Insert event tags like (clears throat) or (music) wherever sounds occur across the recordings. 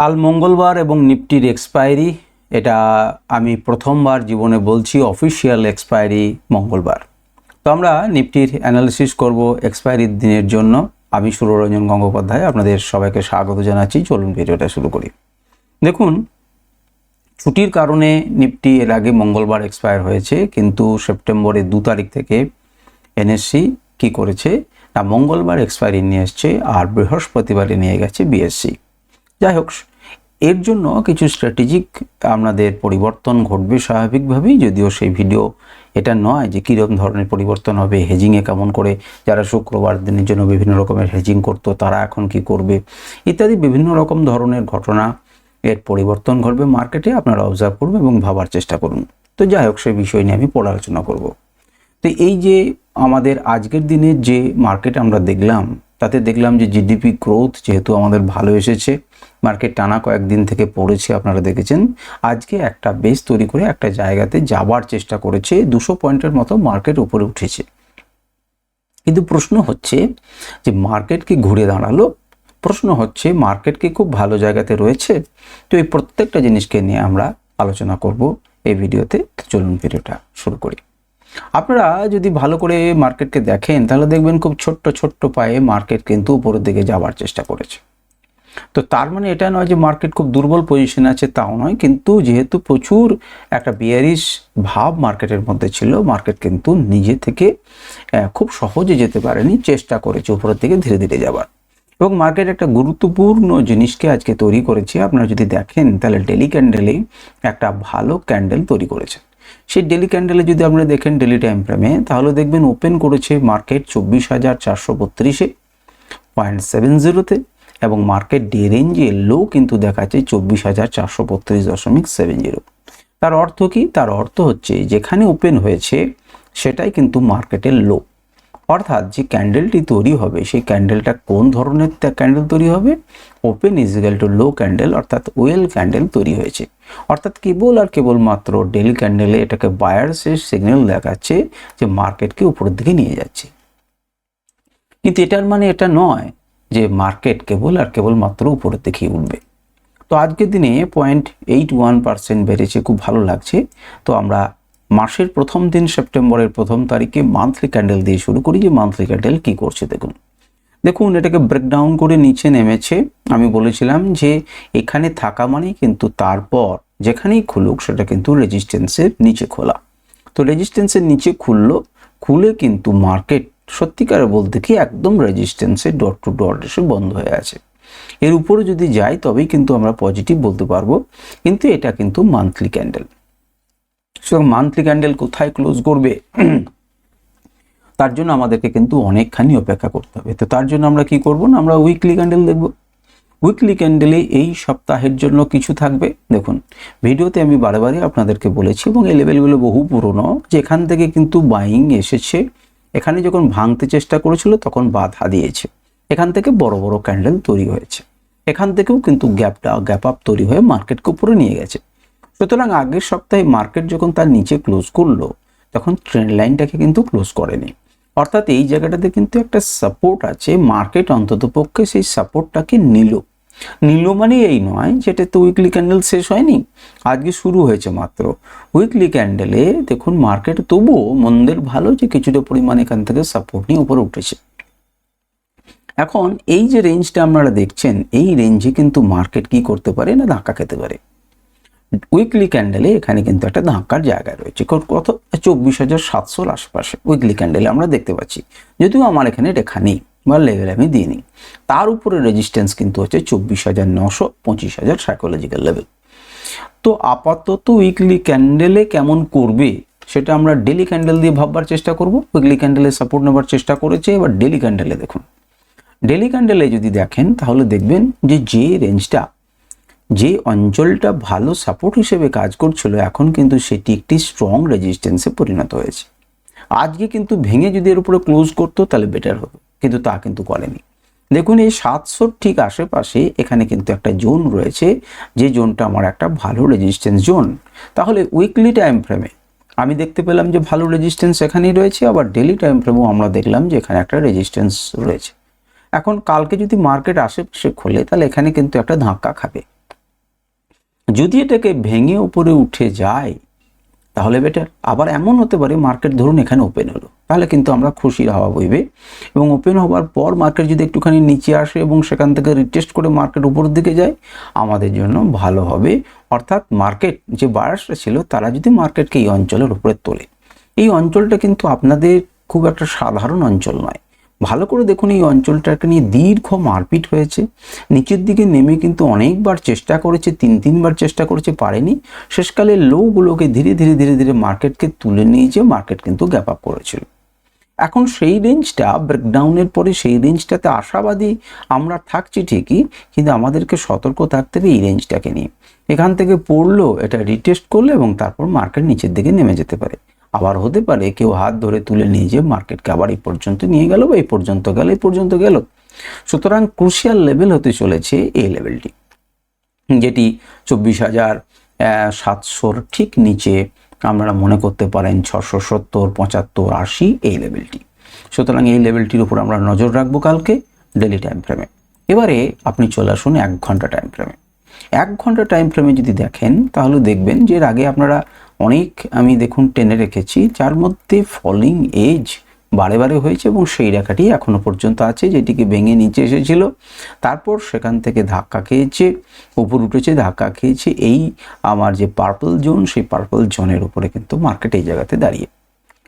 কাল মঙ্গলবার এবং নিফটির এক্সপায়ারি, এটা আমি প্রথমবার জীবনে বলছি, অফিসিয়াল এক্সপায়ারি মঙ্গলবার। তো আমরা নিফটির অ্যানালিসিস করব এক্সপায়ারির দিনের জন্য। আমি সুররঞ্জন গঙ্গোপাধ্যায়, আপনাদের সবাইকে স্বাগত জানাচ্ছি। চলুন ভিডিওটা শুরু করি। দেখুন, ছুটির কারণে নিফটি এর আগে মঙ্গলবার এক্সপায়ার হয়েছে, কিন্তু সেপ্টেম্বরের দু তারিখ থেকে এনএসসি কি করেছে? না, মঙ্গলবার এক্সপায়ারি নিয়ে এসছে আর বৃহস্পতিবারে নিয়ে গেছে বিএসসি। যাই হোক এর জন্য কিছু স্ট্র্যাটেজিক আপনাদের পরিবর্তন ঘটবে স্বাভাবিকভাবেই, যদিও সেই ভিডিও এটা নয় যে কীরকম ধরনের পরিবর্তন হবে হেজিংয়ে কেমন করে যারা শুক্রবার দিনের জন্য বিভিন্ন রকমের হেজিং করতো, তারা এখন কি করবে, ইত্যাদি বিভিন্ন রকম ধরনের ঘটনা এর পরিবর্তন ঘটবে মার্কেটে আপনারা অবজার্ভ করবেন এবং ভাবার চেষ্টা করুন। তো যাই হোক, সেই বিষয় নিয়ে আমি পড়ালোচনা করব। তো এই যে আমাদের আজকের দিনের যে মার্কেট আমরা দেখলাম, তাতে দেখলাম যে জিডিপি গ্রোথ যেহেতু আমাদের ভালো এসেছে মার্কেট টানা কয়েকদিন থেকে পড়েছে, আপনারা দেখেছেন। আজকে একটা বেস তৈরি করে একটা জায়গাতে যাবার চেষ্টা করেছে, দুশো পয়েন্টের মতো মার্কেট উপরে উঠেছে। কিন্তু প্রশ্ন হচ্ছে যে মার্কেট কি ঘুরে দাঁড়াল? প্রশ্ন হচ্ছে মার্কেট কি খুব ভালো জায়গাতে রয়েছে? তো এই প্রত্যেকটা জিনিসকে নিয়ে আমরা আলোচনা করব এই ভিডিওতে। চলুন ভিডিওটা শুরু করি। আপনারা যদি ভালো করে মার্কেটকে দেখেন, তাহলে দেখবেন খুব ছোট্ট ছোট্ট পায়ে মার্কেট কিন্তু উপরের দিকে যাওয়ার চেষ্টা করেছে। তো তার মানে এটা নয় যে মার্কেট খুব দুর্বল পজিশনে আছে, তাও নয়। কিন্তু যেহেতু প্রচুর একটা বিয়ারিশ ভাব মার্কেটের মধ্যে ছিল মার্কেট কিন্তু নিজে থেকে খুব সহজে যেতে পারেনি, চেষ্টা করেছে উপরের দিকে ধীরে ধীরে যাবার এবং মার্কেট একটা গুরুত্বপূর্ণ জিনিসকে আজকে তৈরি করেছে। আপনারা যদি দেখেন, তাহলে ডেলি ক্যান্ডেলে একটা ভালো ক্যান্ডেল তৈরি করেছে। সেই ডেলি ক্যান্ডেলে যদি আপনারা দেখেন ডেলি টাইম ফ্রেমে তাহলে দেখবেন ওপেন করেছে মার্কেট চব্বিশ হাজার চারশো বত্রিশে পয়েন্ট সেভেন জিরোতে এবং মার্কেট ডে রেঞ্জে লো কিন্তু দেখাচ্ছে চব্বিশ হাজার চারশো বত্রিশ দশমিক সেভেন জিরো তার অর্থ কি? তার অর্থ হচ্ছে যেখানে ওপেন হয়েছে, সেটাই কিন্তু মার্কেটের লো অর্থাৎ যে ক্যান্ডেলটি তৈরি হবে, সেই ক্যান্ডেলটা কোন ধরনের ক্যান্ডেল তৈরি হবে? Open equal to low candle অর্থাৎ ওয়েল ক্যান্ডেল তৈরি হয়েছে। অর্থাৎ কেবল আর কেবল মাত্র ডেলি ক্যান্ডেলে এটাকে বায়ার্সের সিগন্যাল দেখাচ্ছে যে মার্কেটকে উপরের দিকে নিয়ে যাচ্ছে। কিন্তু এটার মানে এটা নয়। যে মার্কেট কেবল আর কেবল মাত্র উপরের দিকেই উঠবে। তো আজকের দিনে পয়েন্ট এইট ওয়ান পার্সেন্ট বেড়েছে, খুব ভালো লাগছে। তো আমরা মাসের প্রথম দিন সেপ্টেম্বরের প্রথম তারিখে মান্থলি ক্যান্ডেল দিয়ে শুরু করি যে মান্থলি ক্যান্ডেল কি করছে দেখুন। দেখুন, এটাকে ব্রেকডাউন করে নিচে নেমেছে। আমি বলেছিলাম যে এখানে থাকা মানেই কিন্তু তারপর যেখানেই খুলুক সেটা কিন্তু রেজিস্ট্যান্সের নিচে খোলা। তো রেজিস্ট্যান্সের নিচে খুললো, খুলে কিন্তু মার্কেট সত্যিকারে বলতে কি একদম রেজিস্ট্যান্সে ডট টু ডট এসে বন্ধ হয়ে আছে। এর উপরে যদি যাই তবেই কিন্তু আমরা পজিটিভ বলতে পারব, কিন্তু এটা কিন্তু মান্থলি ক্যান্ডেল সুতরাং মান্থলি ক্যান্ডেল কোথায় ক্লোজ করবে? (clears throat) তার জন্য আমাদেরকে কিন্তু অনেকখানি অপেক্ষা করতে হবে। তো তার জন্য আমরা কি করব না, আমরা উইকলি ক্যান্ডেল দেখব। উইকলি ক্যান্ডেলে এই সপ্তাহের জন্য কিছু থাকবে। দেখুন, ভিডিওতে আমি বারে বারে আপনাদেরকে বলেছি এবং এই লেভেলগুলো বহু পুরনো, যেখান থেকে কিন্তু বাইং এসেছে। এখানে যখন ভাঙতে চেষ্টা করেছিল, তখন বাধা দিয়েছে। এখান থেকে বড় বড় ক্যান্ডেল তৈরি হয়েছে। এখান থেকেও কিন্তু গ্যাপটা গ্যাপ আপ তৈরি হয়ে মার্কেটকে উপরে নিয়ে গেছে। সুতরাং আগের সপ্তাহে মার্কেট যখন তার নিচে ক্লোজ করল, তখন ট্রেন্ড লাইনটাকে কিন্তু ক্লোজ করেনি। অর্থাৎ এই জায়গাটাতে কিন্তু একটা সাপোর্ট আছে। মার্কেট অন্তত পক্ষে সেই সাপোর্টটাকে নিল। নিল মানে এই নয়, যেটা তো উইকলি ক্যান্ডেল শেষ হয়নি, আজকে শুরু হয়েছে মাত্র। উইকলি ক্যান্ডেলে দেখুন মার্কেট তবুও মন্দের ভালো যে কিছুটা পরিমাণ এখান থেকে সাপোর্ট নিয়ে উপরে উঠেছে। এখন এই যে রেঞ্জটা আপনারা দেখছেন, এই রেঞ্জে কিন্তু মার্কেট কি করতে পারে না ধাক্কা খেতে পারে। উইকলি ক্যান্ডেলে এখানে কিন্তু একটা ধাক্কার জায়গা রয়েছে। কত? চব্বিশ হাজার সাতশোর আশেপাশে উইকলি ক্যান্ডেলে আমরা দেখতে পাচ্ছি। যদিও আমার এখানে রেখা নেই। বা লেভেল আমি দিইনি। তার উপরে রেজিস্ট্যান্স কিন্তু হচ্ছে চব্বিশ হাজার নশো পঁচিশ হাজার সাইকোলজিক্যাল লেভেল তো আপাতত উইকলি ক্যান্ডেলে কেমন করবে, সেটা আমরা ডেলি ক্যান্ডেল দিয়ে ভাববার চেষ্টা করব। উইকলি ক্যান্ডেলে সাপোর্ট নেবার চেষ্টা করেছে, এবার ডেলি ক্যান্ডেলে দেখুন। ডেলি ক্যান্ডেলে যদি দেখেন, তাহলে দেখবেন যে যে রেঞ্জটা যে অঞ্চলটা ভালো সাপোর্ট হিসেবে কাজ করছিল, এখন কিন্তু সেটি একটি স্ট্রং রেজিস্ট্যান্সে পরিণত হয়েছে। আজকে কিন্তু ভেঙে যদি এর উপরে ক্লোজ করতো, তাহলে বেটার হতো। কিন্তু তা কিন্তু করেনি। দেখুন, এই সাতশোর ঠিক আশেপাশে এখানে কিন্তু একটা জোন রয়েছে। যে জোনটা আমার একটা ভালো রেজিস্ট্যান্স জোন। তাহলে উইকলি টাইম ফ্রেমে আমি দেখতে পেলাম যে ভালো রেজিস্ট্যান্স এখানেই রয়েছে, আবার ডেলি টাইম ফ্রেমেও আমরা দেখলাম যে এখানে একটা রেজিস্ট্যান্স রয়েছে। এখন কালকে যদি মার্কেট আশেপাশে খোলে, তাহলে এখানে কিন্তু একটা ধাক্কা খাবে। যদি এটাকে ভেঙে উপরে উঠে যায়, তাহলে বেটার আবার এমন হতে পারে মার্কেট ধরুন এখানে ওপেন হলো। তাহলে কিন্তু আমরা খুশির হাওয়া বইবে। এবং ওপেন হওয়ার পর মার্কেট যদি একটুখানি নিচে আসে এবং সেখান থেকে রিটেস্ট করে মার্কেট উপরের দিকে যায়, আমাদের জন্য ভালো হবে। অর্থাৎ মার্কেট যে বায়ার্সরা ছিল, তারা যদি মার্কেটকে এই অঞ্চলের উপরে তোলে। এই অঞ্চলটা কিন্তু আপনাদের খুব একটা সাধারণ অঞ্চল নয়। ভালো করে দেখুন, এই অঞ্চলটাকে নিয়ে দীর্ঘ মারপিট হয়েছে। নিচের দিকে নেমে কিন্তু অনেকবার চেষ্টা করেছে, তিন, তিনবার চেষ্টা করেছে, পারেনি। শেষকালে লোগুলোকে ধীরে ধীরে ধীরে ধীরে মার্কেটকে তুলে নিয়ে নিয়েছে মার্কেট কিন্তু গ্যাপ আপ করেছিল। এখন সেই রেঞ্জটা ব্রেকডাউনের পরে সেই রেঞ্জটাতে আশাবাদী আমরা থাকছি ঠিকই, কিন্তু আমাদেরকে সতর্ক থাকতে হবে এই রেঞ্জটাকে নিয়ে। এখান থেকে পড়ল, এটা রিটেস্ট করল এবং তারপর মার্কেট নিচের দিকে নেমে যেতে পারে। আবার হতে পারে কেউ হাত ধরে তুলে নিয়ে যে মার্কেটকে আবার এই পর্যন্ত নিয়ে গেল বা এই পর্যন্ত গেল, এই পর্যন্ত গেল। সুতরাং ক্রুশিয়াল লেভেল হতে চলেছে এই লেভেলটি যেটি চব্বিশ হাজার সাতশোর ঠিক নিচে আপনারা মনে করতে পারেন ছশো সত্তর, পঁচাত্তর, আশি এই লেভেলটি সুতরাং এই লেভেলটির উপর আমরা নজর রাখব কালকে ডেলি টাইম ফ্রেমে এবারে আপনি চলে আসুন এক ঘণ্টা টাইম ফ্রেমে এক ঘণ্টা টাইম ফ্রেমে যদি দেখেন, তাহলে দেখবেন যে এর আগে আপনারা অনেক আমি দেখুন টেনে রেখেছি, যার মধ্যে ফলিং এজ বারে বারে হয়েছে এবং সেই রেখাটি এখনও পর্যন্ত আছে, যেটিকে ভেঙে নিচে এসেছিল। তারপর সেখান থেকে ধাক্কা খেয়েছে, উপর উঠেছে, ধাক্কা খেয়েছে। এই আমার যে পার্পল জোন সেই পার্পল জোনের উপরে কিন্তু মার্কেট এই জায়গাতে দাঁড়িয়ে।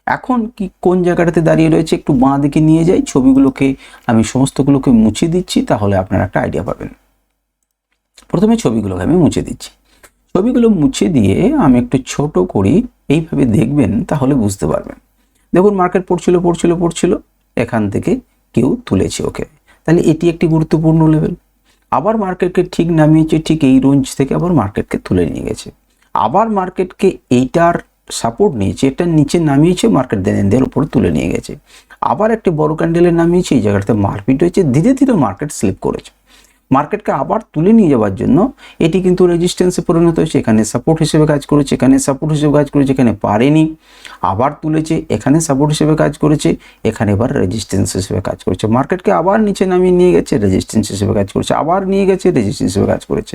এখন কি, কোন জায়গাটাতে দাঁড়িয়ে রয়েছে একটু বাঁ দিকে নিয়ে যাই। ছবিগুলোকে, আমি সমস্তগুলোকে মুছে দিচ্ছি, তাহলে আপনারা একটা আইডিয়া পাবেন। প্রথমে ছবিগুলোকে আমি মুছে দিচ্ছি। ছবিগুলো মুছে দিয়ে আমি একটু ছোট করি, এইভাবে দেখবেন, তাহলে বুঝতে পারবেন। দেখুন মার্কেট পড়ছিল পড়ছিল পড়ছিল, এখান থেকে কেউ তুলেছে ওকে। তাহলে এটি একটি গুরুত্বপূর্ণ লেভেল আবার মার্কেটকে ঠিক নামিয়েছে, ঠিক এই রেঞ্জ থেকে আবার মার্কেটকে তুলে নিয়ে গেছে। আবার মার্কেটকে এইটার সাপোর্ট নিয়েছে এটার নিচে নামিয়েছে মার্কেট দেন দেওয়ার উপর তুলে নিয়ে গেছে। আবার একটি বড় ক্যান্ডেলে নামিয়েছে, এই জায়গাটাতে মারপিট হয়েছে, ধীরে ধীরে মার্কেট স্লিপ করেছে। মার্কেটকে আবার তুলে নিয়ে যাওয়ার জন্য এটি কিন্তু রেজিস্ট্যান্সে পরিণত হয়েছে। এখানে সাপোর্ট হিসেবে কাজ করেছে, এখানে সাপোর্ট হিসেবে কাজ করেছে, এখানে পারেনি। আবার তুলেছে, এখানে সাপোর্ট হিসেবে কাজ করেছে, এখানে এবার রেজিস্ট্যান্স হিসেবে কাজ করেছে। মার্কেটকে আবার নিচে নামিয়ে নিয়ে গেছে রেজিস্ট্যান্স হিসেবে কাজ করেছে। আবার নিয়ে গেছে রেজিস্ট্যান্স হিসেবে কাজ করেছে।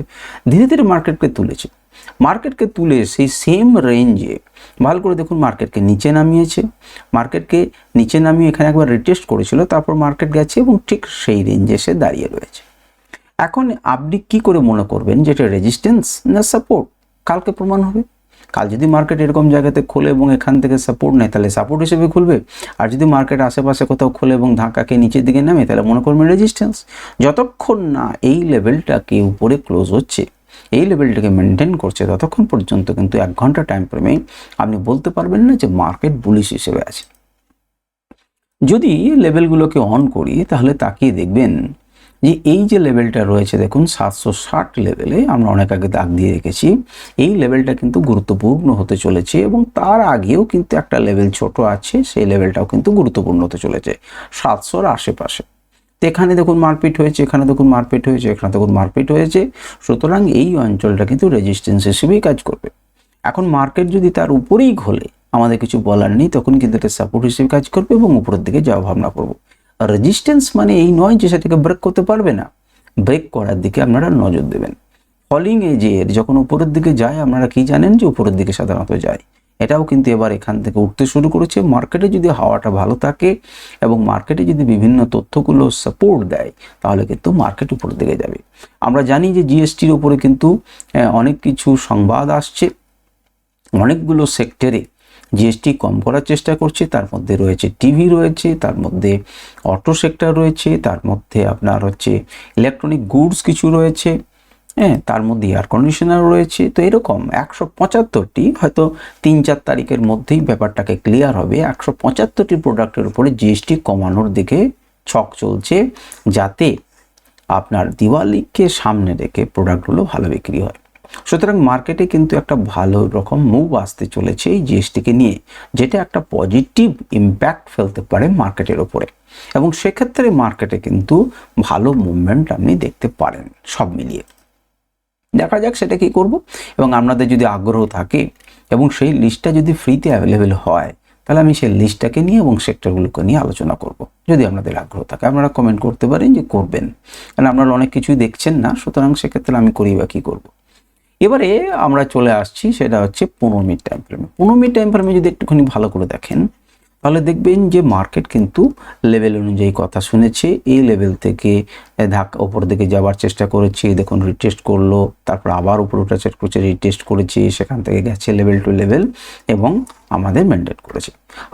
ধীরে ধীরে মার্কেটকে তুলেছে। মার্কেটকে তুলে সেই সেম রেঞ্জে ভালো করে দেখুন, মার্কেটকে নিচে নামিয়েছে। মার্কেটকে নিচে নামিয়ে এখানে একবার রিটেস্ট করেছিল, তারপর মার্কেট গেছে এবং ঠিক সেই রেঞ্জে এসে দাঁড়িয়ে রয়েছে। এখন আপনি কি করে মনে করবেন যে এটা রেজিস্ট্যান্স না সাপোর্ট কালকে প্রমাণ হবে। কাল যদি মার্কেট এরকম জায়গাতে খোলে এবং এখান থেকে সাপোর্ট নেয়, তাহলে সাপোর্ট হিসেবে খুলবে। আর যদি মার্কেট আশেপাশে কোথাও খোলে এবং ধাক্কাকে নিচের দিকে নামে, তাহলে মনে করবেন রেজিস্ট্যান্স যতক্ষণ না এই লেভেলটাকে উপরে ক্লোজ হচ্ছে, এই লেভেলটাকে মেনটেন করছে, ততক্ষণ পর্যন্ত কিন্তু এক ঘণ্টা টাইম ফ্রেমে আপনি বলতে পারবেন না যে মার্কেট বুলিশ হিসেবে আছে। যদি লেভেলগুলোকে অন করি, তাহলে তাকিয়ে দেখবেন যে এই যে লেভেলটা রয়েছে, দেখুন, সাতশো ষাট লেভেলে আমরা অনেক আগে দাগ দিয়ে রেখেছি। এই লেভেলটা কিন্তু গুরুত্বপূর্ণ হতে চলেছে এবং তার আগেও কিন্তু একটা লেভেল ছোট আছে, সেই লেভেলটাও কিন্তু গুরুত্বপূর্ণ হতে চলেছে, সাতশোর আশেপাশে। এখানে দেখুন মারপিট হয়েছে, এখানে দেখুন মারপিট হয়েছে, এখানে দেখুন মারপিট হয়েছে। সুতরাং এই অঞ্চলটা কিন্তু রেজিস্ট্যান্স হিসেবেই কাজ করবে। এখন মার্কেট যদি তার উপরেই ঘোলে, আমাদের কিছু বলার নেই, তখন কিন্তু এটা সাপোর্ট হিসেবে কাজ করবে এবং উপরের দিকে যাওয়া ভাবনা করব। রেজিস্ট্যান্স মানে এই নয় যে সেটাকে ব্রেক করতে পারবে না। ব্রেক করার দিকে আপনারা নজর দেবেন। ফলিং এজের যখন উপরের দিকে যায়, আপনারা কি জানেন যে উপরের দিকে সাধারণত যায়। এটাও কিন্তু এবার এখান থেকে উঠতে শুরু করেছে। মার্কেটে যদি হাওয়াটা ভালো থাকে এবং মার্কেটে যদি বিভিন্ন তথ্যগুলো সাপোর্ট দেয়, তাহলে কিন্তু মার্কেট উপরের দিকে যাবে। আমরা জানি যে জিএসটির উপরে কিন্তু অনেক কিছু সংবাদ আসছে। অনেকগুলো সেক্টরে জিএসটি কম করার চেষ্টা করছে, তার মধ্যে রয়েছে টিভি রয়েছে, তার মধ্যে অটো সেক্টর রয়েছে, তার মধ্যে আপনার হচ্ছে ইলেকট্রনিক গুডস কিছু রয়েছে হ্যাঁ তার মধ্যে এয়ার কন্ডিশনার রয়েছে, তো এরকম একশো পঁচাত্তরটি হয়তো তিন চার তারিখের মধ্যেই ব্যাপারটাকে ক্লিয়ার হবে। একশো পঁচাত্তরটি প্রোডাক্টের উপরে জিএসটি কমানোর দিকে ছক চলছে, যাতে আপনার দিওয়ালিকে সামনে রেখে প্রোডাক্টগুলো ভালো বিক্রি হয়। সুতরাং মার্কেটে কিন্তু একটা ভালো রকম মুভ আসতে চলেছে এই জিএসটিকে নিয়ে, যেটা একটা পজিটিভ ইম্প্যাক্ট ফেলতে পারে মার্কেটের ওপরে। এবং সেক্ষেত্রে মার্কেটে কিন্তু ভালো মুভমেন্ট আপনি দেখতে পারেন সব মিলিয়ে। দেখা যাক সেটা কি করব। এবং আপনাদের যদি আগ্রহ থাকে এবং সেই লিস্টটা যদি ফ্রিতে অ্যাভেলেবেল হয়, তাহলে আমি সেই লিস্টটাকে নিয়ে এবং সেক্টরগুলোকে নিয়ে আলোচনা করব। যদি আপনাদের আগ্রহ থাকে, আপনারা কমেন্ট করতে পারেন যে করবেন। কারণ আপনারা অনেক কিছুই দেখছেন না, সুতরাং সেক্ষেত্রে আমি করি বা কী করব? এবারে আমরা চলে আসছি, সেটা হচ্ছে পনেরো মিনিট টাইম ফ্রেমে পনেরো মিনিট টাইম ফ্রেমে যদি একটুখানি ভালো করে দেখেন তাহলে দেখবেন যে মার্কেট কিন্তু লেভেল অনুযায়ী কথা শুনেছে। এই লেভেল থেকে ধাক ওপর দিকে যাওয়ার চেষ্টা করেছে। দেখুন রিটেস্ট করল, তারপর আবার উপর উঠে চেক করছে রিটেস্ট করেছে, সেখান থেকে গেছে লেভেল টু লেভেল এবং আমাদের মেনটেন করেছে।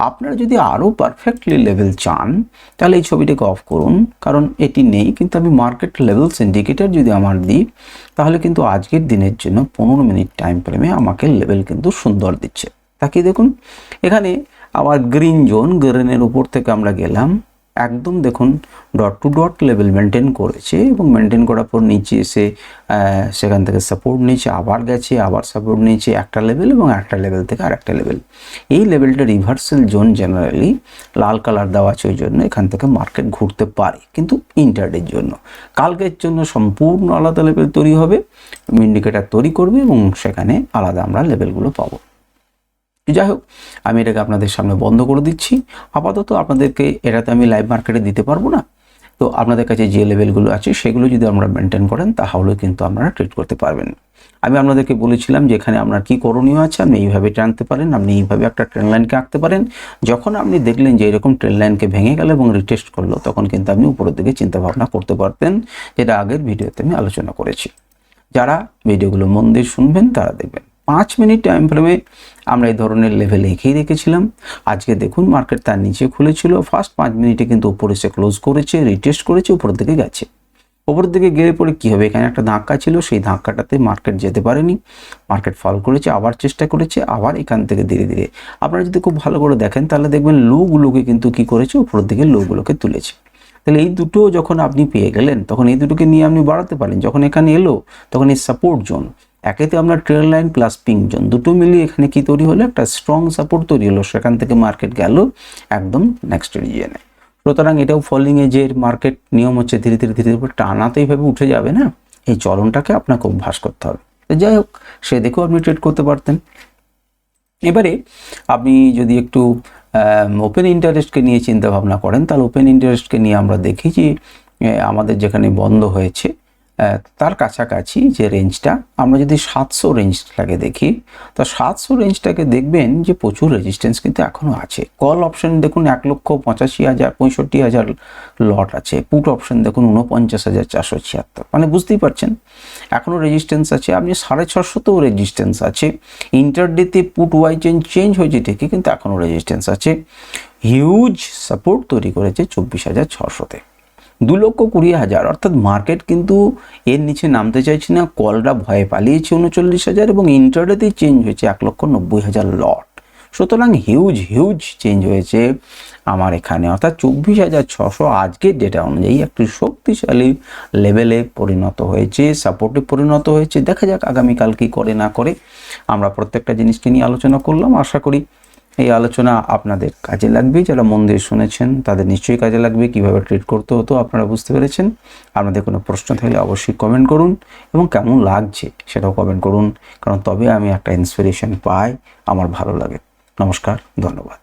আপনারা যদি আরও পারফেক্টলি লেভেল চান, তাহলে এই ছবিটাকে অফ করুন, কারণ এটি নেই। কিন্তু আমি মার্কেট লেভেলস ইন্ডিকেটার যদি আমার দিই, তাহলে কিন্তু আজকের দিনের জন্য পনেরো মিনিট টাইম ফ্রেমে আমাকে লেভেল কিন্তু সুন্দর দিচ্ছে। তাকিয়ে দেখুন, এখানে আবার গ্রিন জোন গ্রিনের উপর থেকে আমরা গেলাম। একদম দেখুন dot two dot level maintain করেছে এবং মেনটেন করার পর নিচে এসে সেখান থেকে সাপোর্ট নিয়েছে, আবার গেছে, আবার সাপোর্ট নিয়েছে, একটা লেভেল এবং একটা লেভেল থেকে আরেকটা লেভেল এই লেভেলটা রিভার্সাল জোন জেনারেলি লাল কালার দেওয়া আছে, ওই জন্য এখান থেকে মার্কেট ঘুরতে পারে, কিন্তু ইন্টারডের জন্য। কালকের জন্য সম্পূর্ণ আলাদা লেভেল তৈরি হবে, ইন্ডিকেটার তৈরি করবে এবং সেখানে আলাদা আমরা লেভেলগুলো পাবো। যাই হোক, আমি এটাকে আপনাদের সামনে বন্ধ করে দিচ্ছি। আপাতত আপনাদেরকে এটাতে আমি লাইভ মার্কেটে দিতে পারব না। তো আপনাদের কাছে যে লেভেলগুলো আছে, সেগুলো যদি আপনারা মেনটেন করেন তাহলে কিন্তু আপনারা ট্রেড করতে পারবেন। আমি আপনাদেরকে বলেছিলাম যে এখানে আপনার কী করণীয় আছে, আপনি এইভাবে টানতে পারেন, আপনি এইভাবে একটা ট্রেন লাইনকে আঁকতে পারেন। যখন আপনি দেখলেন যে এরকম ট্রেন লাইনকে ভেঙে গেল এবং রিটেস্ট করল, তখন কিন্তু আপনি উপরের দিকে চিন্তা ভাবনা করতে পারতেন, যেটা আগের ভিডিওতে আমি আলোচনা করেছি। যারা ভিডিওগুলো মন দিয়ে শুনবেন, তারা দেখবেন। পাঁচ মিনিট টাইম ফ্রেমে আমরা এই ধরনের লেভেল এঁকেই রেখেছিলাম আজকে দেখুন মার্কেট তার নিচে খুলেছিল। ফার্স্ট পাঁচ মিনিটে কিন্তু উপরে সে ক্লোজ করেছে রিটেস্ট করেছে, উপরের দিকে গেছে। উপরের দিকে গেলে পরে কী হবে? এখানে একটা ধাক্কা ছিল, সেই ধাক্কাটাতে মার্কেট যেতে পারেনি। মার্কেট ফল করেছে, আবার চেষ্টা করেছে, আবার এখান থেকে ধীরে ধীরে। আপনারা যদি খুব ভালো করে দেখেন, তাহলে দেখবেন লোগুলোকে কিন্তু কি করেছে? উপরের দিকে লোগুলোকে তুলেছে। তাহলে এই দুটো যখন আপনি পেয়ে গেলেন, তখন এই দুটোকে নিয়ে আপনি বাড়াতে পারেন। যখন এখানে এলো, তখন এই সাপোর্ট জোন একেতে আমরা trend line plus pink zone. দুটো মিলিয়ে এখানে কি তৈরি হলো? একটা স্ট্রং সাপোর্ট তৈরি হলো। সেখান থেকে মার্কেট গেল একদম নেক্সট রিজিয়নে সুতরাং এটাও ফলিং এজের মার্কেট নিয়ম হচ্ছে ধীরে ধীরে ধীরে ধীরে টানা তো এইভাবে উঠে যাবে না? এই চলনটাকে আপনাকে অভ্যাস করতে হবে। তো যাই হোক, সে দেখেও আপনি ট্রেড করতে পারতেন। এবারে আপনি যদি একটু ওপেন ইন্টারেস্টকে নিয়ে চিন্তা ভাবনা করেন, তাহলে ওপেন ইন্টারেস্টকে নিয়ে আমরা দেখি যে আমাদের যেখানে বন্ধ হয়েছে তার কাছাকাছি যে রেঞ্জটা আমরা যদি সাতশো রেঞ্জটাকে দেখি, তো সাতশো রেঞ্জটাকে দেখবেন যে প্রচুর রেজিস্ট্যান্স কিন্তু এখনও আছে। কল অপশন দেখুন এক লক্ষ পঁচাশি হাজার, পঁয়ষট্টি হাজার লট আছে। পুট অপশন দেখুন উনপঞ্চাশ হাজার, চারশো ছিয়াত্তর। মানে বুঝতেই পারছেন? এখনও রেজিস্ট্যান্স আছে। আপনি সাড়ে ছশোতেও রেজিস্ট্যান্স আছে। ইন্টারডেতে পুট ওয়াই চেঞ্জ চেঞ্জ হয়েছে ঠিকই, কিন্তু এখনও রেজিস্ট্যান্স আছে। হিউজ সাপোর্ট তৈরি করেছে চব্বিশ হাজার ছশোতে। দু লক্ষ কুড়ি হাজার। অর্থাৎ মার্কেট কিন্তু এর নিচে নামতে চাইছে না কলটা ভয়ে পালিয়েছে উনচল্লিশ হাজার এবং ইন্টারডেতেই চেঞ্জ হয়েছে এক লক্ষ নব্বই হাজার লট সুতরাং হিউজ হিউজ চেঞ্জ হয়েছে আমার এখানে। অর্থাৎ চব্বিশ হাজার ছশো আজকের ডেটা অনুযায়ী একটি শক্তিশালী লেভেলে পরিণত হয়েছে সাপোর্টে পরিণত হয়েছে। দেখা যাক আগামীকাল কী করে না করে। আমরা প্রত্যেকটা জিনিসকে নিয়ে আলোচনা করলাম। আশা করি এই আলোচনা আপনাদের কাজে লাগবে। যারা মন দিয়ে শুনেছেন, তাদের নিশ্চয়ই কাজে লাগবে। কীভাবে ট্রিট করতে হতো আপনারা বুঝতে পেরেছেন। আপনাদের কোনো প্রশ্ন থাকলে অবশ্যই কমেন্ট করুন এবং কেমন লাগছে সেটাও কমেন্ট করুন। কারণ তবে আমি একটা ইন্সপিরেশন পাই, আমার ভালো লাগে। নমস্কার, ধন্যবাদ।